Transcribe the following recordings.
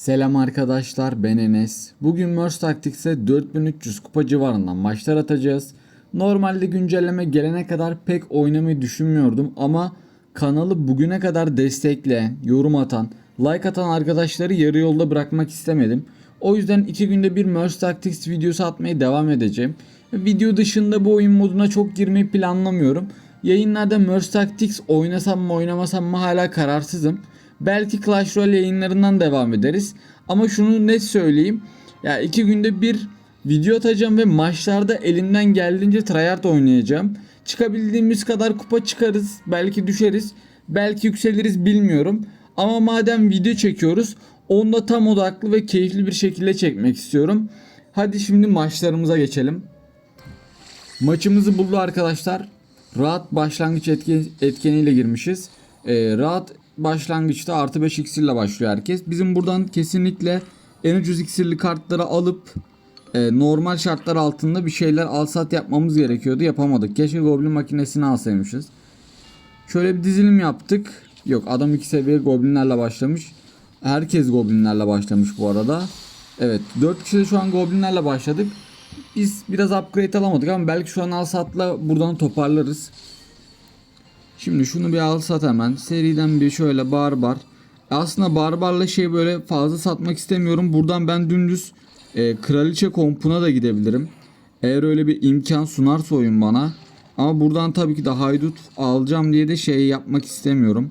Selam arkadaşlar ben Enes. Bugün Merge Tactics'e 4300 kupa civarından maçlar atacağız. Normalde güncelleme gelene kadar pek oynamayı düşünmüyordum ama kanalı bugüne kadar destekleyen, yorum atan, like atan arkadaşları yarı yolda bırakmak istemedim. O yüzden 2 günde bir Merge Tactics videosu atmaya devam edeceğim. Video dışında bu oyun moduna çok girmeyi planlamıyorum. Yayınlarda Merge Tactics oynasam mı oynamasam mı hala kararsızım. Belki Clash Royale yayınlarından devam ederiz. Ama şunu net söyleyeyim. Ya iki günde bir video atacağım ve maçlarda elimden geldiğince tryhard oynayacağım. Çıkabildiğimiz kadar kupa çıkarız. Belki düşeriz. Belki yükseliriz bilmiyorum. Ama madem video çekiyoruz onu da tam odaklı ve keyifli bir şekilde çekmek istiyorum. Hadi şimdi maçlarımıza geçelim. Maçımızı buldu arkadaşlar. Rahat başlangıç etkeniyle girmişiz. Ee, rahat başlangıçta artı 5 iksirle başlıyor herkes. Bizim buradan kesinlikle en ucuz iksirli kartları alıp e, normal şartlar altında bir şeyler alsat yapmamız gerekiyordu. Yapamadık. Keşke Goblin makinesini alsaymışız. Şöyle bir dizilim yaptık. Yok adam iki seviye Goblinlerle başlamış. Herkes Goblinlerle başlamış bu arada. Evet 4 kişi de şu an Goblinlerle başladık. Biz biraz upgrade alamadık ama belki şu an alsatla buradan toparlarız. Şimdi şunu bir al sat hemen. Seriden bir şöyle barbar. Aslında barbarla şey böyle fazla satmak istemiyorum. Buradan ben dümdüz e, kraliçe kompuna da gidebilirim. Eğer öyle bir imkan sunarsa oyun bana. Ama buradan tabii ki de haydut alacağım diye de şey yapmak istemiyorum.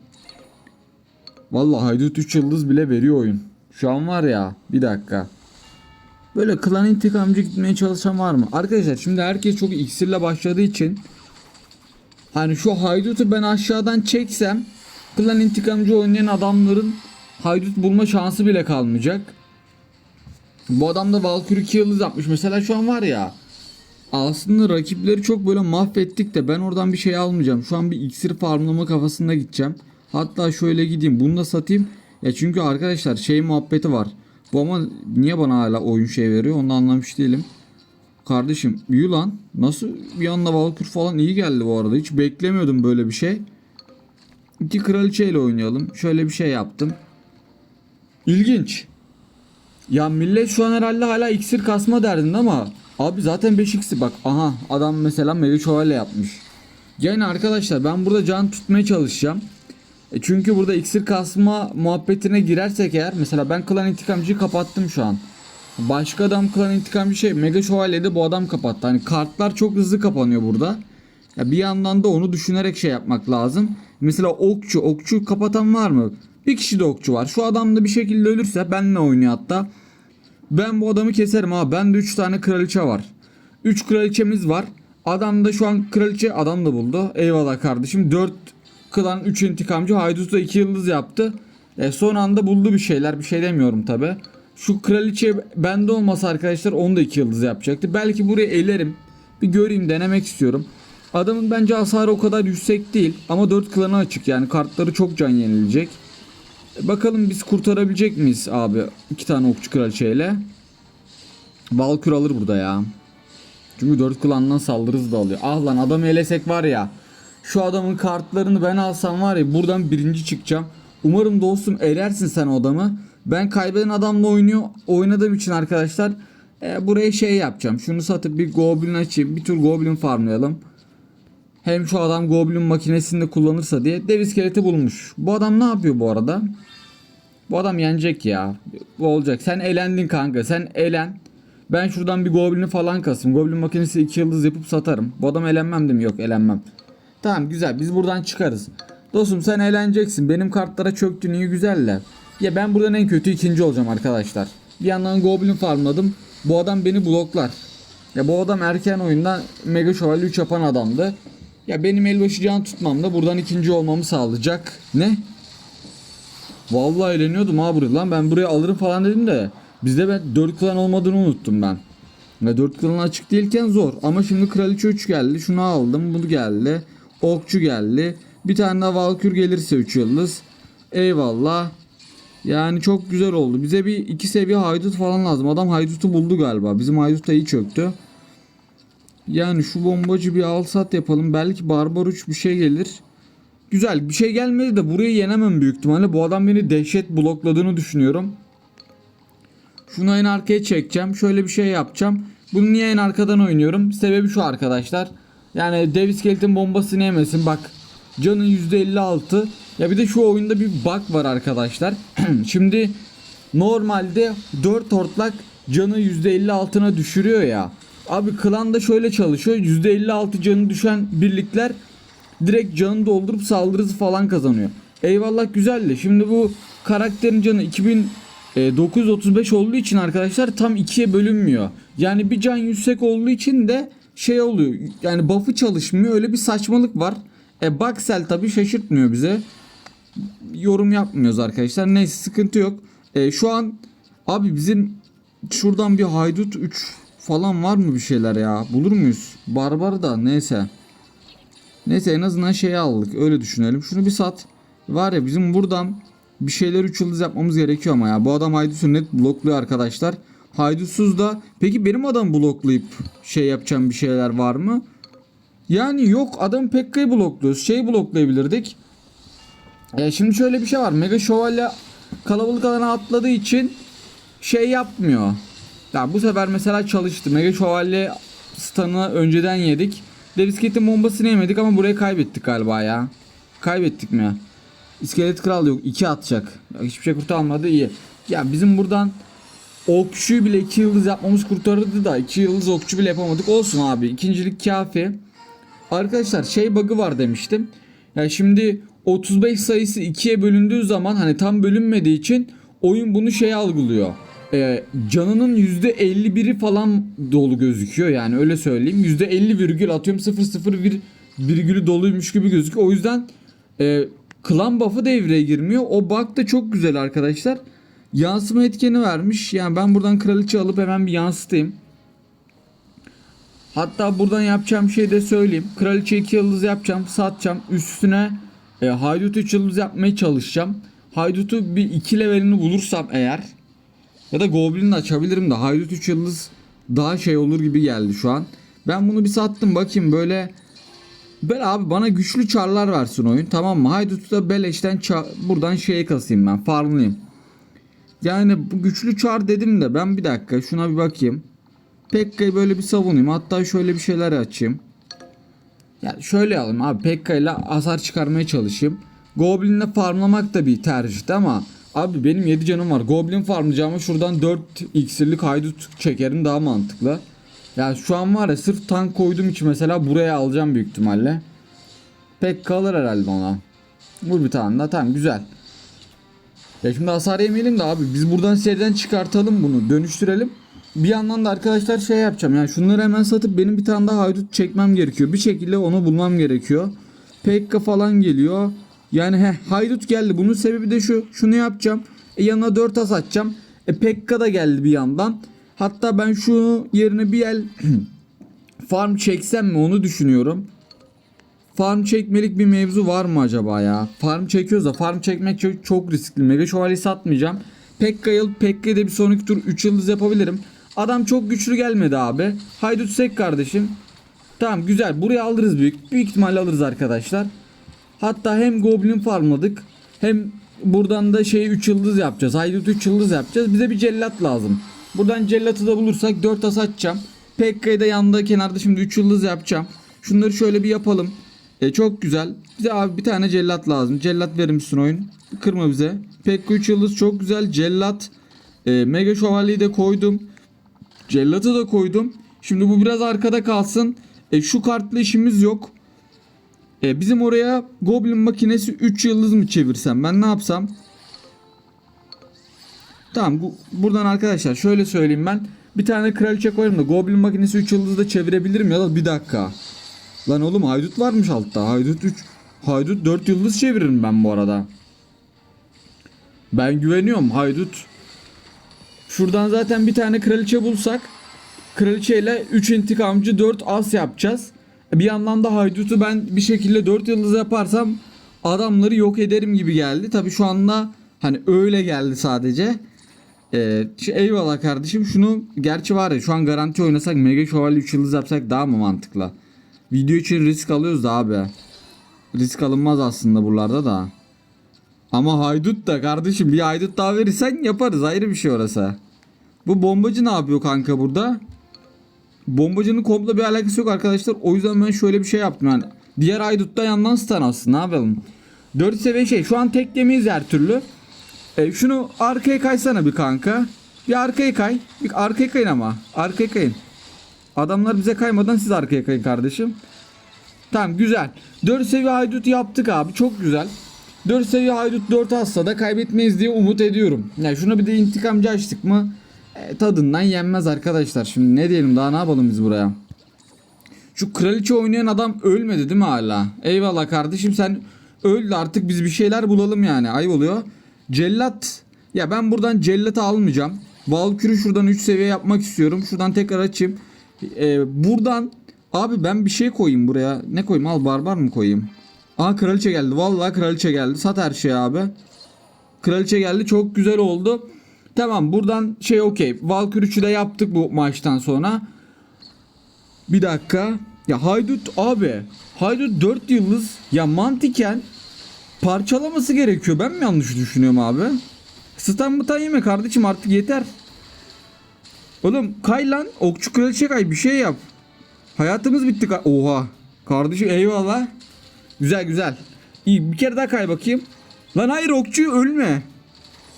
Vallahi haydut 3 yıldız bile veriyor oyun. Şu an var ya bir dakika. Böyle klan intikamcı gitmeye çalışan var mı? Arkadaşlar şimdi herkes çok iksirle başladığı için Hani şu haydutu ben aşağıdan çeksem klan intikamcı oynayan adamların haydut bulma şansı bile kalmayacak. Bu adam da Valkyrie 2 yıldız yapmış. Mesela şu an var ya aslında rakipleri çok böyle mahvettik de ben oradan bir şey almayacağım. Şu an bir iksir farmlama kafasında gideceğim. Hatta şöyle gideyim bunu da satayım. Ya çünkü arkadaşlar şey muhabbeti var. Bu ama niye bana hala oyun şey veriyor onu anlamış değilim. Kardeşim Yulan nasıl bir anda Valkür falan iyi geldi bu arada. Hiç beklemiyordum böyle bir şey. İki kraliçeyle oynayalım. Şöyle bir şey yaptım. İlginç. Ya millet şu an herhalde hala iksir kasma derdinde ama abi zaten 5 iksir bak aha adam mesela Mega Şövalye yapmış. Yani arkadaşlar ben burada can tutmaya çalışacağım. E çünkü burada iksir kasma muhabbetine girersek eğer mesela ben klan intikamcıyı kapattım şu an. Başka adam klan intikamcı şey Mega Şövalye'de bu adam kapattı. Hani kartlar çok hızlı kapanıyor burada. Ya bir yandan da onu düşünerek şey yapmak lazım. Mesela okçu, okçu kapatan var mı? Bir kişi de okçu var. Şu adam da bir şekilde ölürse benle oynuyor hatta. Ben bu adamı keserim ha. Bende 3 tane kraliçe var. 3 kraliçemiz var. Adam da şu an kraliçe adam da buldu. Eyvallah kardeşim. 4 klan 3 intikamcı. Haydut da 2 yıldız yaptı. E son anda buldu bir şeyler. Bir şey demiyorum tabi. Şu kraliçe bende olmasa arkadaşlar onu da 2 yıldız yapacaktı. Belki buraya elerim. Bir göreyim denemek istiyorum. Adamın bence hasarı o kadar yüksek değil. Ama 4 klana açık yani kartları çok can yenilecek. Bakalım biz kurtarabilecek miyiz abi iki tane okçu kraliçeyle. Valkür alır burada ya. Çünkü 4 klandan saldırız da alıyor. Ah lan adamı elesek var ya. Şu adamın kartlarını ben alsam var ya buradan birinci çıkacağım. Umarım dostum elersin sen o adamı. Ben kaybeden adamla oynuyor oynadığım için arkadaşlar e, buraya şey yapacağım. Şunu satıp bir goblin açayım. Bir tur goblin farmlayalım. Hem şu adam goblin makinesini de kullanırsa diye dev iskeleti bulmuş. Bu adam ne yapıyor bu arada? Bu adam yenecek ya. Bu olacak. Sen elendin kanka. Sen elen. Ben şuradan bir goblini falan kasım. Goblin makinesi 2 yıldız yapıp satarım. Bu adam elenmem değil mi? Yok elenmem. Tamam güzel. Biz buradan çıkarız. Dostum sen eğleneceksin. Benim kartlara çöktün iyi güzeller. Ya ben buradan en kötü ikinci olacağım arkadaşlar. Bir yandan Goblin farmladım. Bu adam beni bloklar. Ya bu adam erken oyunda Mega Şövalye 3 yapan adamdı. Ya benim elbaşı can tutmam da buradan ikinci olmamı sağlayacak. Ne? Vallahi eğleniyordum ha buraya lan. Ben buraya alırım falan dedim de. Bizde ben 4 klan olmadığını unuttum ben. Ve 4 klan açık değilken zor. Ama şimdi kraliçe 3 geldi. Şunu aldım. Bunu geldi. Okçu geldi. Bir tane daha Valkür gelirse 3 yıldız. Eyvallah. Yani çok güzel oldu. Bize bir iki seviye haydut falan lazım. Adam haydutu buldu galiba. Bizim haydut da iyi çöktü. Yani şu bombacı bir al sat yapalım. Belki barbar 3 bir şey gelir. Güzel bir şey gelmedi de burayı yenemem büyük ihtimalle. Bu adam beni dehşet blokladığını düşünüyorum. Şunu en arkaya çekeceğim. Şöyle bir şey yapacağım. Bunu niye en arkadan oynuyorum? Sebebi şu arkadaşlar. Yani dev iskeletin bombasını yemesin. Bak canı %56. Ya bir de şu oyunda bir bug var arkadaşlar. Şimdi normalde 4 hortlak canı %50 altına düşürüyor ya. Abi klanda şöyle çalışıyor. %56 canı düşen birlikler direkt canını doldurup saldırısı falan kazanıyor. Eyvallah güzel de şimdi bu karakterin canı 2935 olduğu için arkadaşlar tam ikiye bölünmüyor. Yani bir can yüksek olduğu için de şey oluyor. Yani buff'ı çalışmıyor. Öyle bir saçmalık var. E Baxel tabi şaşırtmıyor bize. Yorum yapmıyoruz arkadaşlar. Neyse sıkıntı yok. E, şu an abi bizim şuradan bir haydut 3 falan var mı bir şeyler ya? Bulur muyuz? Barbar da neyse. Neyse en azından şeyi aldık. Öyle düşünelim. Şunu bir sat. Var ya bizim buradan bir şeyler 3 yıldız yapmamız gerekiyor ama ya. Bu adam Haydut'u net blokluyor arkadaşlar. Haydutsuz da peki benim adam bloklayıp şey yapacağım bir şeyler var mı? Yani yok adam Pekka'yı blokluyoruz. Şey bloklayabilirdik. E şimdi şöyle bir şey var. Mega Şövalye kalabalık alana atladığı için şey yapmıyor. Ya bu sefer mesela çalıştı. Mega Şövalye stun'ı önceden yedik. Devisketin bombasını yemedik ama burayı kaybettik galiba ya. Kaybettik mi? İskelet kral yok. 2 atacak. Ya hiçbir şey kurtarmadı iyi. Ya bizim buradan okçuyu bile 2 yıldız yapmamız kurtarırdı da 2 yıldız okçu bile yapamadık. Olsun abi. İkincilik kafi. Arkadaşlar şey bug'ı var demiştim. Ya şimdi 35 sayısı 2'ye bölündüğü zaman hani tam bölünmediği için oyun bunu şey algılıyor. Ee, canının %51'i falan dolu gözüküyor yani öyle söyleyeyim. %50 virgül atıyorum 001 virgülü doluymuş gibi gözüküyor. O yüzden e, klan buff'ı devreye girmiyor. O bug da çok güzel arkadaşlar. Yansıma etkeni vermiş. Yani ben buradan kraliçe alıp hemen bir yansıtayım. Hatta buradan yapacağım şey de söyleyeyim. Kraliçe 2 yıldız yapacağım. Satacağım. Üstüne e, Haydut 3 yıldız yapmaya çalışacağım. Haydut'u bir 2 levelini bulursam eğer ya da Goblin'i açabilirim de Haydut 3 yıldız daha şey olur gibi geldi şu an. Ben bunu bir sattım bakayım böyle Böyle abi bana güçlü çarlar versin oyun tamam mı? Haydut'u da beleşten ça- buradan şeye kasayım ben farmlayayım. Yani bu güçlü çar dedim de ben bir dakika şuna bir bakayım. Pekka'yı böyle bir savunayım. Hatta şöyle bir şeyler açayım. Yani şöyle alayım abi Pekka ile hasar çıkarmaya çalışayım. Goblin'le farmlamak da bir tercihti ama abi benim 7 canım var. Goblin farmlayacağıma şuradan 4 iksirlik haydut çekerim daha mantıklı. Yani şu an var ya sırf tank koyduğum için mesela buraya alacağım büyük ihtimalle. Pek kalır herhalde ona. Vur bir tane daha tamam güzel. Ya şimdi hasar yemeyelim de abi biz buradan seriden çıkartalım bunu dönüştürelim. Bir yandan da arkadaşlar şey yapacağım yani şunları hemen satıp benim bir tane daha haydut çekmem gerekiyor. Bir şekilde onu bulmam gerekiyor. Pekka falan geliyor. Yani he haydut geldi. Bunun sebebi de şu. Şunu yapacağım. E, yanına 4 as atacağım. E Pekka da geldi bir yandan. Hatta ben şu yerine bir el farm çeksem mi onu düşünüyorum. Farm çekmelik bir mevzu var mı acaba ya? Farm çekiyoruz da farm çekmek çok, çok riskli. Mega şövalye satmayacağım. Pekka'yı alıp Pekka'yı da bir sonraki tur 3 yıldız yapabilirim. Adam çok güçlü gelmedi abi. Haydut Sek kardeşim. Tamam güzel. Buraya alırız büyük. Büyük ihtimalle alırız arkadaşlar. Hatta hem Goblin farmladık. Hem buradan da şey 3 yıldız yapacağız. Haydut 3 yıldız yapacağız. Bize bir cellat lazım. Buradan cellatı da bulursak 4 as atacağım. Pekka'yı da yanında kenarda şimdi 3 yıldız yapacağım. Şunları şöyle bir yapalım. E, çok güzel. Bize abi bir tane cellat lazım. Cellat verir misin oyun? Kırma bize. Pekka 3 yıldız çok güzel. Cellat. E, Mega şövalyeyi de koydum. Cellatı da koydum. Şimdi bu biraz arkada kalsın. E, şu kartla işimiz yok. E, bizim oraya Goblin makinesi 3 yıldız mı çevirsem? Ben ne yapsam? Tamam bu, buradan arkadaşlar şöyle söyleyeyim ben. Bir tane kraliçe koyarım da Goblin makinesi 3 yıldız da çevirebilirim ya da bir dakika. Lan oğlum haydut varmış altta. Haydut 3 haydut 4 yıldız çeviririm ben bu arada. Ben güveniyorum haydut. Şuradan zaten bir tane kraliçe bulsak kraliçeyle 3 intikamcı 4 as yapacağız. Bir yandan da haydutu ben bir şekilde 4 yıldız yaparsam adamları yok ederim gibi geldi. Tabi şu anda hani öyle geldi sadece. Ee, eyvallah kardeşim şunu gerçi var ya şu an garanti oynasak Mega Şövalye 3 yıldız yapsak daha mı mantıklı? Video için risk alıyoruz da abi. Risk alınmaz aslında buralarda da. Ama haydut da kardeşim bir haydut daha verirsen yaparız ayrı bir şey orası. Bu bombacı ne yapıyor kanka burada? Bombacının komple bir alakası yok arkadaşlar. O yüzden ben şöyle bir şey yaptım yani. Diğer haydutta yandan stun aslında ne yapalım. 4 seviye şey. Şu an tek yemeyiz her türlü. E, şunu arkaya kaysana bir kanka. Bir arkaya kay. Bir arkaya kayın ama. Arkaya kayın. Adamlar bize kaymadan siz arkaya kayın kardeşim. Tamam güzel. 4 seviye haydut yaptık abi. Çok güzel. 4 seviye haydut 4 hasta da kaybetmeyiz diye umut ediyorum. Yani şuna bir de intikamcı açtık mı e, tadından yenmez arkadaşlar. Şimdi ne diyelim daha ne yapalım biz buraya? Şu kraliçe oynayan adam ölmedi değil mi hala? Eyvallah kardeşim sen öldü artık biz bir şeyler bulalım yani. Ayıp oluyor. Cellat. Ya ben buradan cellatı almayacağım. Valkür'ü şuradan 3 seviye yapmak istiyorum. Şuradan tekrar açayım. Ee, buradan abi ben bir şey koyayım buraya. Ne koyayım? Al barbar mı koyayım? Aa kraliçe geldi. Vallahi kraliçe geldi. Sat her şeyi abi. Kraliçe geldi. Çok güzel oldu. Tamam buradan şey okey. Valkür 3'ü de yaptık bu maçtan sonra. Bir dakika. Ya Haydut abi. Haydut 4 yıldız. Ya mantıken parçalaması gerekiyor. Ben mi yanlış düşünüyorum abi? Stan mıtan yeme kardeşim artık yeter. Oğlum kay lan. Okçu kraliçe kay bir şey yap. Hayatımız bitti. Oha. Kardeşim eyvallah. Güzel güzel. İyi bir kere daha kay bakayım. Lan hayır okçu ölme.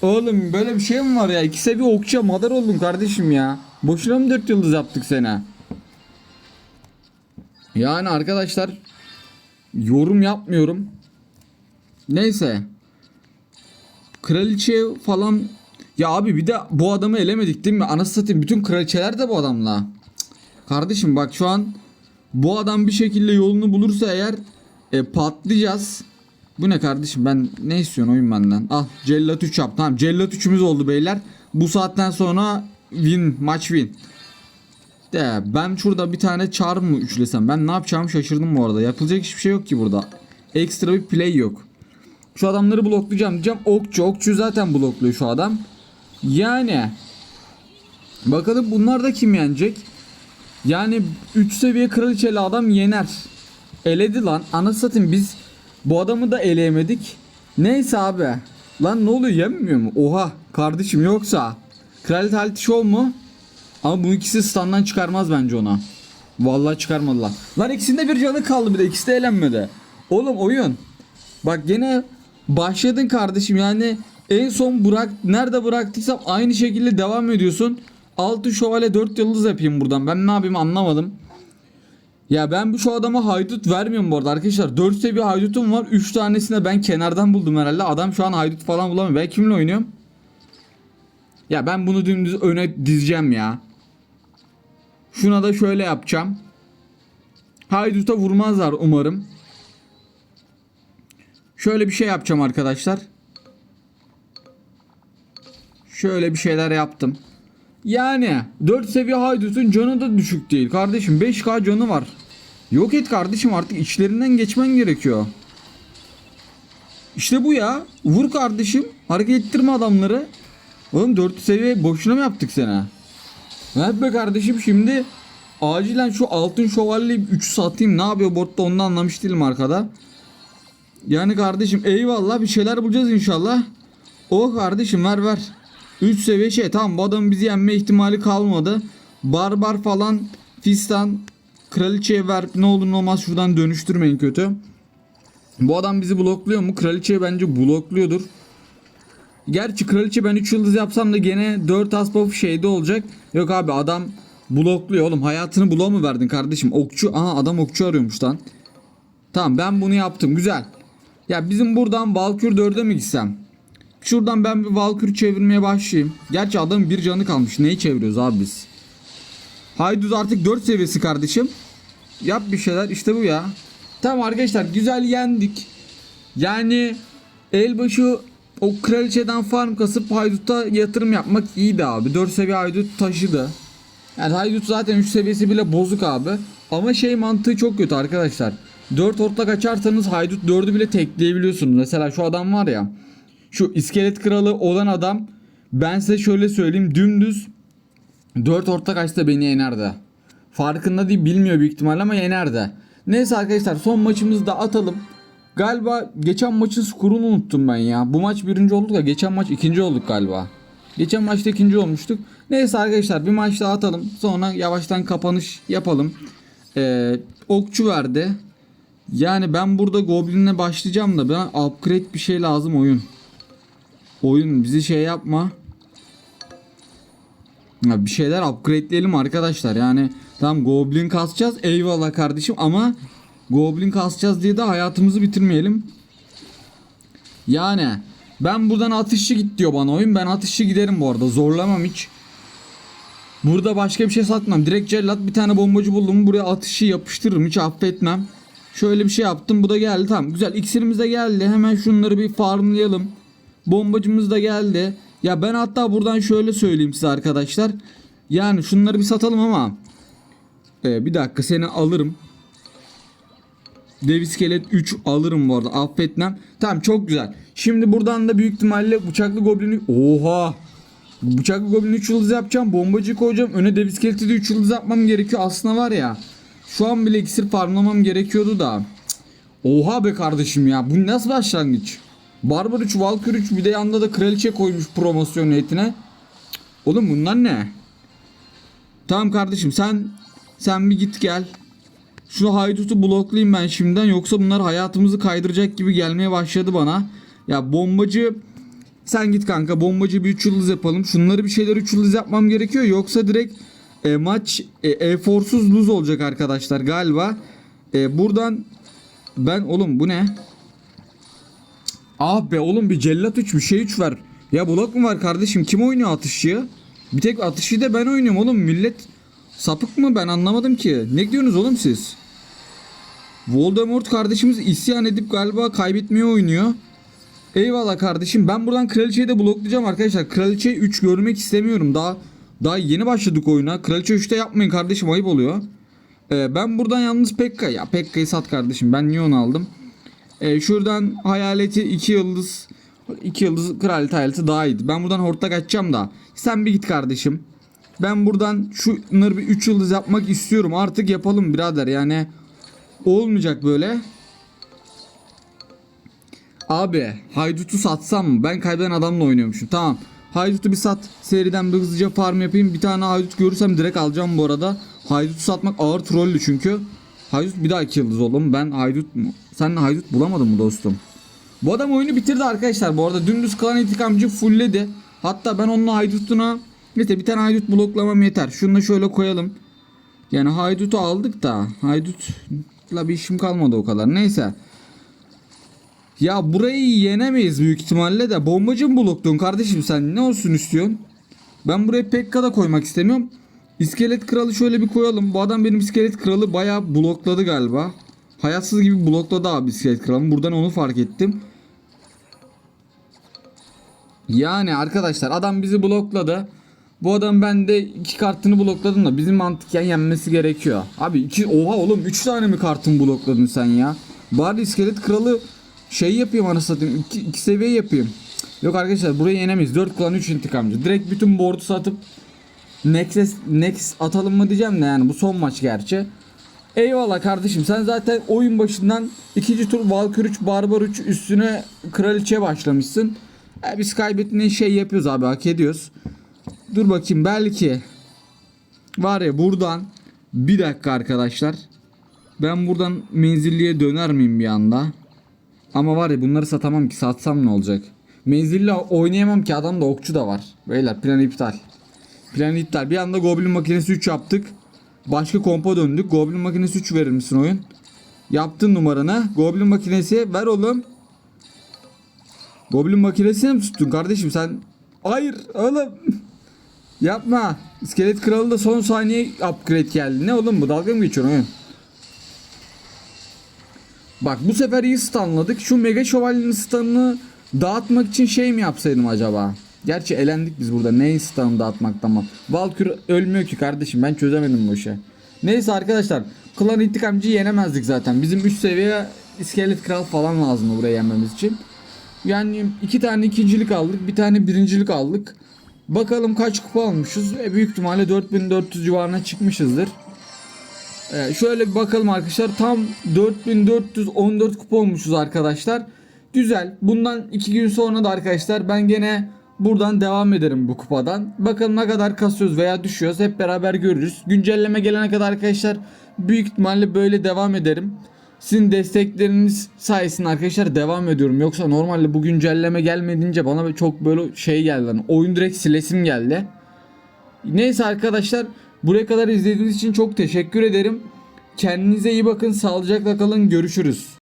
Oğlum böyle bir şey mi var ya? İki seviye okçuya madar oldun kardeşim ya. Boşuna mı 4 yıldız yaptık sene? Yani arkadaşlar yorum yapmıyorum. Neyse. Kraliçe falan ya abi bir de bu adamı elemedik değil mi? Anasını satayım bütün kraliçeler de bu adamla. Cık. Kardeşim bak şu an bu adam bir şekilde yolunu bulursa eğer e, patlayacağız. Bu ne kardeşim ben ne istiyorsun oyun benden? Al cellat 3 yap. Tamam cellat 3'ümüz oldu beyler. Bu saatten sonra win maç win. De ben şurada bir tane çar mı üçlesem? Ben ne yapacağımı şaşırdım bu arada. Yapılacak hiçbir şey yok ki burada. Ekstra bir play yok. Şu adamları bloklayacağım diyeceğim. Okçu. Okçu zaten blokluyor şu adam. Yani. Bakalım bunlar da kim yenecek? Yani 3 seviye kraliçeli adam yener. Eledi lan. Ana satayım biz bu adamı da eleyemedik. Neyse abi. Lan ne oluyor yenmiyor mu? Oha kardeşim yoksa. Kraliyet halti şov mu? Ama bu ikisi standdan çıkarmaz bence ona. Vallahi çıkarmadılar. Lan ikisinde bir canı kaldı bir de ikisi de eğlenmedi. Oğlum oyun. Bak gene başladın kardeşim yani en son bırak nerede bıraktıysam aynı şekilde devam ediyorsun. 6 şövalye 4 yıldız yapayım buradan. Ben ne yapayım anlamadım. Ya ben bu şu adama haydut vermiyorum bu arada arkadaşlar. 4 seviye haydutum var. 3 tanesini ben kenardan buldum herhalde. Adam şu an haydut falan bulamıyor. Ben kimle oynuyorum? Ya ben bunu dümdüz öne dizeceğim ya. Şuna da şöyle yapacağım. Haydut'a vurmazlar umarım. Şöyle bir şey yapacağım arkadaşlar. Şöyle bir şeyler yaptım. Yani 4 seviye haydutun canı da düşük değil. Kardeşim 5k canı var. Yok et kardeşim artık içlerinden geçmen gerekiyor. İşte bu ya. Vur kardeşim. Hareket ettirme adamları. Oğlum 4 seviye boşuna mı yaptık seni? Evet be kardeşim şimdi acilen şu altın şövalyeyi 3 satayım. Ne yapıyor botta onu anlamış değilim arkada. Yani kardeşim eyvallah bir şeyler bulacağız inşallah. O kardeşim ver ver. 3 seviye şey tamam bu adamın bizi yenme ihtimali kalmadı. Barbar falan fistan kraliçeye ver ne olur ne olmaz şuradan dönüştürmeyin kötü. Bu adam bizi blokluyor mu? Kraliçeyi bence blokluyordur. Gerçi kraliçe ben 3 yıldız yapsam da gene 4 as buff şeyde olacak. Yok abi adam blokluyor oğlum. Hayatını bloğa mı verdin kardeşim? Okçu. Aha adam okçu arıyormuş lan. Tamam ben bunu yaptım. Güzel. Ya bizim buradan Valkür 4'e mi gitsem? Şuradan ben bir Valkür çevirmeye başlayayım. Gerçi adamın bir canı kalmış. Neyi çeviriyoruz abi biz? Haydut artık 4 seviyesi kardeşim. Yap bir şeyler. İşte bu ya. Tamam arkadaşlar güzel yendik. Yani elbaşı o kraliçeden farm kasıp Haydut'a yatırım yapmak iyiydi abi. 4 seviye Haydut taşıdı. Yani Haydut zaten 3 seviyesi bile bozuk abi. Ama şey mantığı çok kötü arkadaşlar. 4 ortak açarsanız Haydut 4'ü bile tekleyebiliyorsunuz. Mesela şu adam var ya. Şu iskelet kralı olan adam ben size şöyle söyleyeyim dümdüz 4 ortak açsa beni yenerdi. Farkında değil bilmiyor büyük ihtimalle ama yenerdi. Neyse arkadaşlar son maçımızı da atalım. Galiba geçen maçın skorunu unuttum ben ya. Bu maç birinci olduk da geçen maç ikinci olduk galiba. Geçen maçta ikinci olmuştuk. Neyse arkadaşlar bir maç daha atalım. Sonra yavaştan kapanış yapalım. Ee, okçu verdi. Yani ben burada Goblin'le başlayacağım da bana upgrade bir şey lazım oyun. Oyun bizi şey yapma. Ya bir şeyler upgrade'leyelim arkadaşlar. Yani tamam Goblin kasacağız. Eyvallah kardeşim ama Goblin kasacağız diye de hayatımızı bitirmeyelim. Yani ben buradan atışçı git diyor bana oyun. Ben atışçı giderim bu arada. Zorlamam hiç. Burada başka bir şey satmam. Direkt cellat bir tane bombacı buldum. Buraya atışı yapıştırırım. Hiç affetmem. Şöyle bir şey yaptım. Bu da geldi. Tamam güzel. İksirimiz de geldi. Hemen şunları bir farmlayalım. Bombacımız da geldi. Ya ben hatta buradan şöyle söyleyeyim size arkadaşlar. Yani şunları bir satalım ama. Ee, bir dakika seni alırım. Dev iskelet 3 alırım bu arada affetmem. Tamam çok güzel. Şimdi buradan da büyük ihtimalle bıçaklı goblini... Oha! Bıçaklı goblini 3 yıldız yapacağım. Bombacı koyacağım. Öne dev iskeleti de 3 yıldız yapmam gerekiyor. Aslında var ya. Şu an bile iksir farmlamam gerekiyordu da. Oha be kardeşim ya. Bu nasıl başlangıç? Barbar 3, Valkyrie 3 bir de yanında da kraliçe koymuş promosyon niyetine. Oğlum bunlar ne? Tamam kardeşim sen sen bir git gel. Şu haydutu bloklayayım ben şimdiden yoksa bunlar hayatımızı kaydıracak gibi gelmeye başladı bana. Ya bombacı sen git kanka bombacı bir 3 yıldız yapalım. Şunları bir şeyler 3 yıldız yapmam gerekiyor yoksa direkt e, maç e, eforsuz lose olacak arkadaşlar galiba. E, buradan ben oğlum bu ne? Ah be oğlum bir cellat 3 bir şey 3 ver. Ya blok mu var kardeşim? Kim oynuyor atışçıyı? Bir tek atışçıyı da ben oynuyorum oğlum. Millet sapık mı ben anlamadım ki. Ne diyorsunuz oğlum siz? Voldemort kardeşimiz isyan edip galiba kaybetmeye oynuyor. Eyvallah kardeşim. Ben buradan kraliçeyi de bloklayacağım arkadaşlar. Kraliçe 3 görmek istemiyorum. Daha daha yeni başladık oyuna. Kraliçe 3'te yapmayın kardeşim ayıp oluyor. Ee, ben buradan yalnız Pekka ya Pekka'yı sat kardeşim. Ben niye onu aldım? Ee, şuradan hayaleti 2 yıldız 2 yıldız kraliyet hayaleti daha iyiydi. Ben buradan hortlak açacağım da. Sen bir git kardeşim. Ben buradan şunları bir 3 yıldız yapmak istiyorum. Artık yapalım birader. Yani olmayacak böyle. Abi Haydut'u satsam mı? Ben kaybeden adamla oynuyormuşum. Tamam. Haydut'u bir sat. Seriden bir hızlıca farm yapayım. Bir tane Haydut görürsem direkt alacağım bu arada. Haydut'u satmak ağır trollü çünkü. Haydut bir daha 2 yıldız oğlum. Ben Haydut mu? Sen Haydut bulamadın mı dostum? Bu adam oyunu bitirdi arkadaşlar. Bu arada dümdüz kalan intikamcı fullledi. Hatta ben onunla Haydut'una Neyse bir tane Haydut bloklamam yeter. Şunu da şöyle koyalım. Yani Haydut'u aldık da Haydut'la bir işim kalmadı o kadar. Neyse. Ya burayı yenemeyiz büyük ihtimalle de. Bombacı mı bloktun kardeşim sen? Ne olsun istiyorsun? Ben buraya Pekka da koymak istemiyorum. İskelet kralı şöyle bir koyalım. Bu adam benim iskelet kralı bayağı blokladı galiba. Hayatsız gibi blokladı abi iskelet kralı. Buradan onu fark ettim. Yani arkadaşlar adam bizi blokladı. Bu adam ben de iki kartını blokladım da bizim mantıken yenmesi gerekiyor. Abi iki oha oğlum 3 tane mi kartını blokladın sen ya? Bari iskelet kralı şey yapayım anasını satayım. iki, iki seviye yapayım. Yok arkadaşlar burayı yenemeyiz. 4 klan 3 intikamcı. Direkt bütün board'u satıp Next, next atalım mı diyeceğim de yani bu son maç gerçi. Eyvallah kardeşim sen zaten oyun başından ikinci tur Valkyrie 3 Barbar 3 üstüne Kraliçe başlamışsın. E, biz kaybettiğin şey yapıyoruz abi hak ediyoruz. Dur bakayım belki var ya buradan bir dakika arkadaşlar. Ben buradan menzilliye döner miyim bir anda? Ama var ya bunları satamam ki satsam ne olacak? Menzilli oynayamam ki adam da okçu da var. Beyler plan iptal. Plan iptal. Bir anda Goblin makinesi 3 yaptık. Başka kompa döndük. Goblin makinesi 3 verir misin oyun? Yaptın numaranı. Goblin makinesi ver oğlum. Goblin makinesini mi tuttun kardeşim sen? Hayır oğlum. Yapma. İskelet kralı da son saniye upgrade geldi. Ne oğlum bu dalga mı geçiyorsun oyun? Bak bu sefer iyi stunladık. Şu mega şövalyenin stunını dağıtmak için şey mi yapsaydım acaba? Gerçi elendik biz burada. Neyi stun'ı dağıtmaktan mı? Valkyr ölmüyor ki kardeşim. Ben çözemedim bu işi. Neyse arkadaşlar. Klan intikamcıyı yenemezdik zaten. Bizim 3 seviye iskelet kral falan lazım buraya yenmemiz için. Yani iki tane ikincilik aldık. Bir tane birincilik aldık. Bakalım kaç kupa almışız. E, büyük ihtimalle 4400 civarına çıkmışızdır. Ee, şöyle bir bakalım arkadaşlar. Tam 4414 kupa olmuşuz arkadaşlar. Güzel. Bundan 2 gün sonra da arkadaşlar ben gene Buradan devam ederim bu kupadan. Bakalım ne kadar kasıyoruz veya düşüyoruz hep beraber görürüz. Güncelleme gelene kadar arkadaşlar büyük ihtimalle böyle devam ederim. Sizin destekleriniz sayesinde arkadaşlar devam ediyorum. Yoksa normalde bu güncelleme gelmediğince bana çok böyle şey geldi. Hani oyun direkt silesim geldi. Neyse arkadaşlar buraya kadar izlediğiniz için çok teşekkür ederim. Kendinize iyi bakın. Sağlıcakla kalın. Görüşürüz.